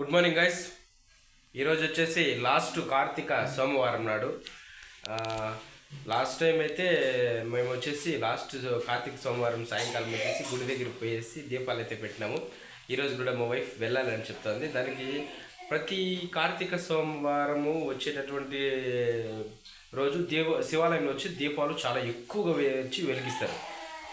Good morning guys ఈరోజు వచ్చేసి last Karthika సోమవారం నాడు. లాస్ట్ టైం అయితే మేము వచ్చేసి లాస్ట్ కార్తీక సోమవారం సాయంకాలం వచ్చేసి గుడి దగ్గరికి పోయేసి దీపాలు అయితే పెట్టినాము. ఈరోజు కూడా మా వైఫ్ వెళ్ళాలని చెప్తుంది. దానికి ప్రతి కార్తీక సోమవారము వచ్చేటటువంటి రోజు దేవ శివాలయంలో వచ్చి దీపాలు చాలా ఎక్కువగా వచ్చి వెలిగిస్తారు.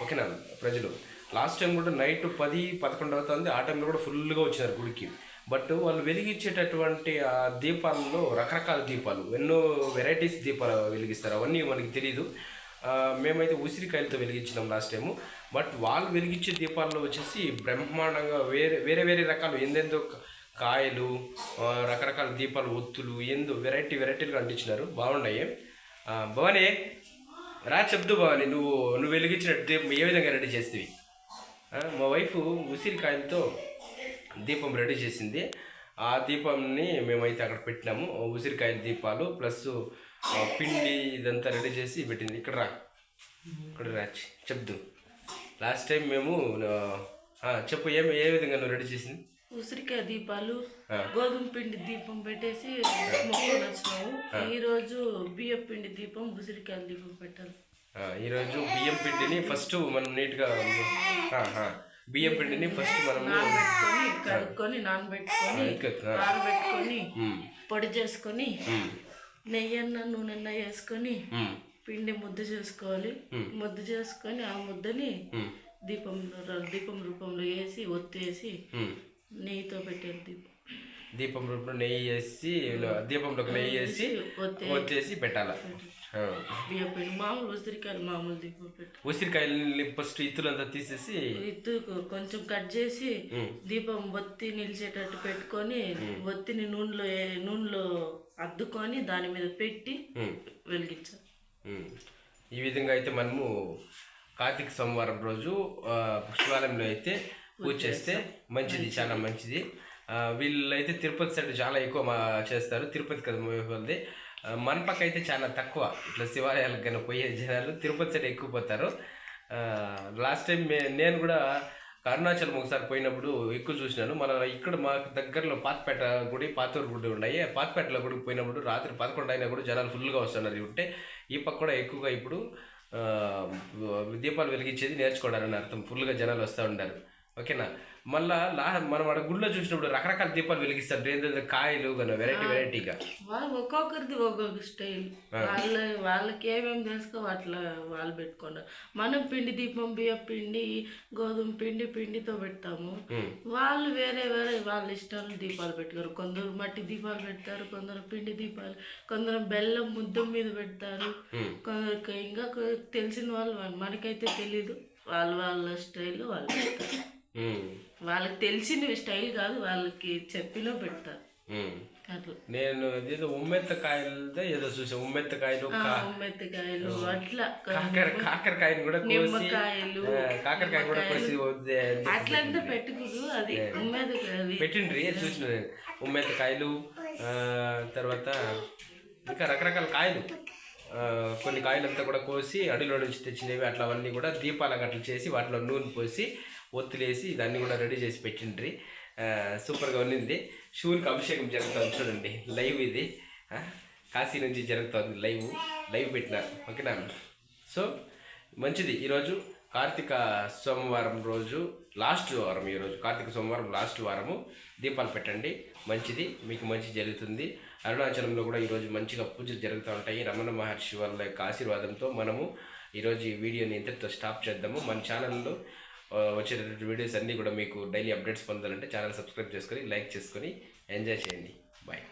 ఓకేనా? ప్రజలు. లాస్ట్ టైం కూడా నైట్ పది పదకొండు అవుతుంది. ఆ టైంలో కూడా ఫుల్గా వచ్చినారు గుడికి. బట్ వాళ్ళు వెలిగించేటటువంటి ఆ దీపాలలో రకరకాల దీపాలు ఎన్నో వెరైటీస్ దీపాలు వెలిగిస్తారు. అవన్నీ మనకి తెలియదు మేమైతే ఉసిరికాయలతో వెలిగించినాం లాస్ట్ టైము. బట్ వాళ్ళు వెలిగించే దీపాల్లో వచ్చేసి బ్రహ్మాండంగా వేరే వేరే వేరే రకాలు ఎందెందో కాయలు రకరకాల దీపాలు ఒత్తులు ఎందు వెరైటీ వెరైటీలుగా అంటించినారు. బాగున్నాయి. ఆ, రా చెప్దు భవాని నువ్వు నువ్వు వెలిగించిన దీపం ఏ విధంగా రెడీ చేస్తేవి? మా వైఫ్ ఉసిరికాయలతో దీపం రెడీ చేసింది. ఆ దీపంని మేమైతే అక్కడ పెట్టినాము. ఉసిరికాయల దీపాలు ప్లస్ పిండి ఇదంతా రెడీ చేసి పెట్టింది. ఇక్కడ రా. ఇక్కడ రా చెప్దు. లాస్ట్ టైం మేము చెప్పు ఏం ఏ విధంగా నువ్వు రెడీ చేసింది? ఉసిరికాయ దీపాలు. గోధుమ పిండి దీపం పెట్టేసి మొక్కలు వచ్చినాము ఈ రోజు బియ్య పిండి దీపం ఉసిరికాయ దీపం పెట్టాలి. ఈరోజు బియ్యం పిండిని ఫస్ట్ మనం నీట్గా బియ్యం పిండిని ఫస్ట్ నానబెట్టుకొని కడుక్కొని నానబెట్టుకొని ఆరబెట్టుకొని ఉమ్, పొడి చేసుకొని ఉమ్, నెయ్యి అన్న నూనె అన్న వేసుకొని పిండి ముద్ద చేసుకోవాలి. ముద్ద చేసుకొని ఆ ముద్దని దీపం దీపం రూపంలో వేసి ఒత్తేసి. నెయ్యితో పెట్టాలి దీపం. దీపం రూపంలో నెయ్యి వేసి దీపంలోకి నెయ్యి వేసి వచ్చేసి పెట్టాల. బియ్య పిండి మామూలు ఉసిరికాయలు మామూలు దీపం పెట్టు ఉసిరికాయలని ఫస్ట్ ఇత్తులంతా తీసేసి ఇత్తు కొంచెం కట్ చేసి దీపం ఒత్తి నిలిచేటట్టు పెట్టుకొని ఒత్తిని నూనెలో నూనెలో అద్దుకొని దాని మీద పెట్టి వెలిగించాలి. ఈ విధంగా అయితే మనము కార్తీక సోమవారం రోజు ఆ, శివాలయంలో అయితే పూజ చేస్తే మంచిది చాలా మంచిది. వీళ్ళైతే తిరుపతి సైడ్ చాలా ఎక్కువ మా చేస్తారు. తిరుపతి కదా వాళ్ళది మన పక్క అయితే చాలా తక్కువ. ఇట్లా శివాలయాలకు కన్నా పోయే జనాలు తిరుపతి సైడ్ ఎక్కువ పోతారు. లాస్ట్ టైం నేను కూడా అరుణాచలం ఒకసారి పోయినప్పుడు ఎక్కువ చూసినాను. మన ఇక్కడ మాకు దగ్గరలో పాతపేట గుడి పాతూరు గుడి ఉన్నాయి. పాతపేటలో గుడికి పోయినప్పుడు రాత్రి పదకొండు అయినా కూడా జనాలు ఫుల్గా వస్తున్నారు ఉంటే ఈ పక్క కూడా ఎక్కువగా ఇప్పుడు దీపాలు వెలిగించేది నేర్చుకోవడానికి అర్థం. ఫుల్గా జనాలు వస్తూ ఉన్నారు ఓకేనా? మళ్ళా లా మనం అక్కడ గుళ్ళో చూసినప్పుడు రకరకాల దీపాలు వెలిగిస్తారు. ఏంటంటే కాయలు కానీ వెరైటీ వెరైటీగా వాళ్ళు ఒక్కొక్కరిది ఒక్కొక్క స్టైల్. వాళ్ళ వాళ్ళకి ఏమేమి తెలుసుకో అట్లా వాళ్ళు పెట్టుకున్నారు మనం పిండి దీపం బియ్య పిండి గోధుమ పిండి పిండితో పెడతాము. వాళ్ళు వేరే వేరే వాళ్ళ ఇష్టాలు దీపాలు పెట్టుకోరు. కొందరు మట్టి దీపాలు పెడతారు కొందరు పిండి దీపాలు కొందరు బెల్లం ముద్ద మీద పెడతారు. ఉమ్, కొందరికి ఇంకా తెలిసిన వాళ్ళు మనకైతే తెలీదు. వాళ్ళ వాళ్ళ స్టైల్ వాళ్ళు పెడతారు. వాళ్ళకి తెలిసిన స్టైల్ కాదు వాళ్ళకి చెప్పిలో పెడతారు. నేను ఏదో ఉమ్మెత్తకాయలతో ఏదో చూసాను ఉమ్మెత్తకాయలు ఆ, కా- మెత్తకాయలు అట్లా. కాకర కాకరకాయని కూడా నిమ్మకాయలు కాకరకాయ కూడా కోసి అట్లంతా పెట్టుకుదు అది మెత్తకాయలు పెట్టిండ్రి చూసిన ఉమ్మెత్తకాయలు తర్వాత ఇంకా రకరకాల కాయలు. కొన్ని కాయలంతా కూడా కోసి అడవిలో నుంచి తెచ్చినవి అట్లా అవన్నీ కూడా దీపాల అట్లా చేసి వాటిలో నూనె పోసి ఒత్తులేసి దాన్ని కూడా రెడీ చేసి పెట్టిండ్రి. సూపర్గా ఉన్నింది. శివునికి అభిషేకం జరుగుతుంది చూడండి. లైవ్ ఇది. కాశీ నుంచి జరుగుతుంది లైవ్. లైవ్ పెట్టినారు. ఓకేనా? సో మంచిది. ఈరోజు కార్తీక సోమవారం రోజు లాస్ట్ వారం ఈరోజు కార్తీక సోమవారం లాస్ట్ వారము దీపాలు పెట్టండి. మంచిది మీకు మంచి జరుగుతుంది. అరుణాచలంలో కూడా ఈరోజు మంచిగా పూజలు జరుగుతూ ఉంటాయి. రమణ మహర్షి వాళ్ళ యొక్క ఆశీర్వాదంతో మనము ఈరోజు ఈ వీడియోని ఇంతటితో స్టాప్ చేద్దాము. మన ఛానల్లో వచ్చేటటువంటి వీడియోస్ అన్నీ కూడా మీకు డైలీ అప్డేట్స్ పొందాలంటే ఛానల్ సబ్స్క్రైబ్ చేసుకొని లైక్ చేసుకొని ఎంజాయ్ చేయండి. బాయ్.